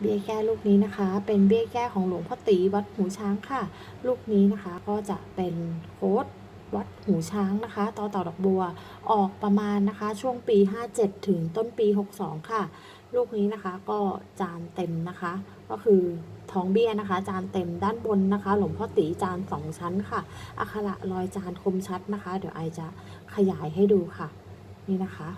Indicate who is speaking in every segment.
Speaker 1: เบี้ยแก้ลูกนี้นะคะ เป็นเบี้ยแก้ของหลวงพ่อตีวัดหูช้างค่ะ ลูกนี้นะคะก็จะเป็นโค้ดวัดหูช้างนะคะต่อเต่าดอกบัวออกประมาณนะคะ ช่วงปี 57 ถึงต้นปี 62 ค่ะ ลูกนี้นะคะก็จานเต็มนะคะ ก็คือท้องเบี้ยนะคะ จานเต็มด้านบนนะคะ หลวงพ่อตีจานสองชั้นค่ะอักขระรอยจานคมชัดนะคะ เดี๋ยวไอจะขยายให้ดูค่ะ นี่นะคะ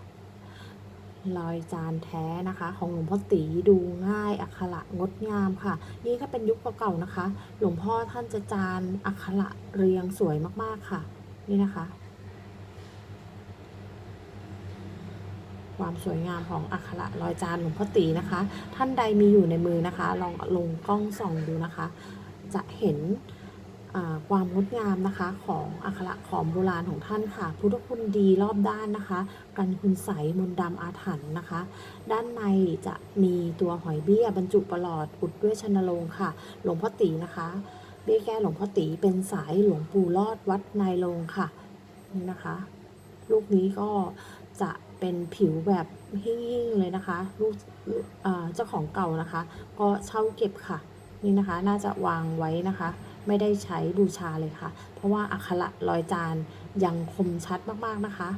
Speaker 1: รอยจานแท้นะคะ ของหลวงพ่อตีดูง่ายอักขระงดงามค่ะ นี่ถ้าเป็นยุคเก่าๆนะคะ หลวงพ่อท่านจะจานอักขระเรียงสวยมากๆค่ะ นี่นะคะ ความสวยงามของอักขระรอยจานหลวงพ่อตีนะคะ ท่านใดมีอยู่ในมือนะคะ ลองลงกล้องส่องดูนะคะ จะเห็น ความงดงามนะคะของอักขระขอมโบราณของท่านค่ะ พุทธคุณดีรอบด้านนะคะ กันคุณใสมนดำอาถรรพ์นะคะ ด้านในจะมีตัวหอยเบี้ยบรรจุประหลอดอุดด้วยชนโรงค่ะ หลวงพ่อตีนะคะ เบี้ยแก้หลวงพ่อตีเป็นสายหลวงปู่รอดวัดนายโรงค่ะนี่นะคะ ลูกนี้ก็จะเป็นผิวแบบหิ่งๆเลยนะคะ ลูกเจ้าของเก่านะคะ ก็เช่าเก็บค่ะ นี่นะคะน่าจะวางไว้นะคะ ไม่ได้ใช้บูชาเลยค่ะ เพราะว่าอักขระรอยจานยังคมชัดมากๆนะคะ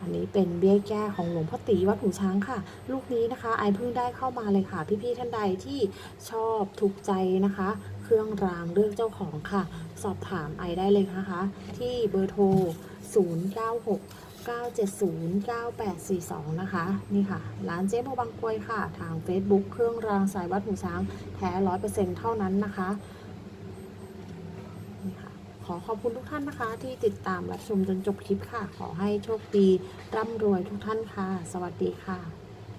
Speaker 1: อันนี้เป็นเบี้ยแก้ของหลวงพ่อตีวัดหูช้างค่ะ ลูกนี้นะคะ ไอเพิ่งได้เข้ามาเลยค่ะ พี่ๆท่านใดที่ชอบถูกใจนะคะ เครื่องรางเลือกเจ้าของค่ะ สอบถามไอได้เลยนะคะ ที่เบอร์โทร 096 970 9842 นะคะ นี่ค่ะ ร้านเจ๊โบบางกวยค่ะ ทาง Facebook เครื่องรางสายวัดหูช้างแท้ร้อยเปอร์เซ็นต์เท่านั้นนะคะนี่ค่ะ ขอขอบคุณทุกท่านนะคะ ที่ติดตามรับชมจนจบคลิปค่ะ ขอให้โชคดีร่ำรวยทุกท่านค่ะ สวัสดีค่ะ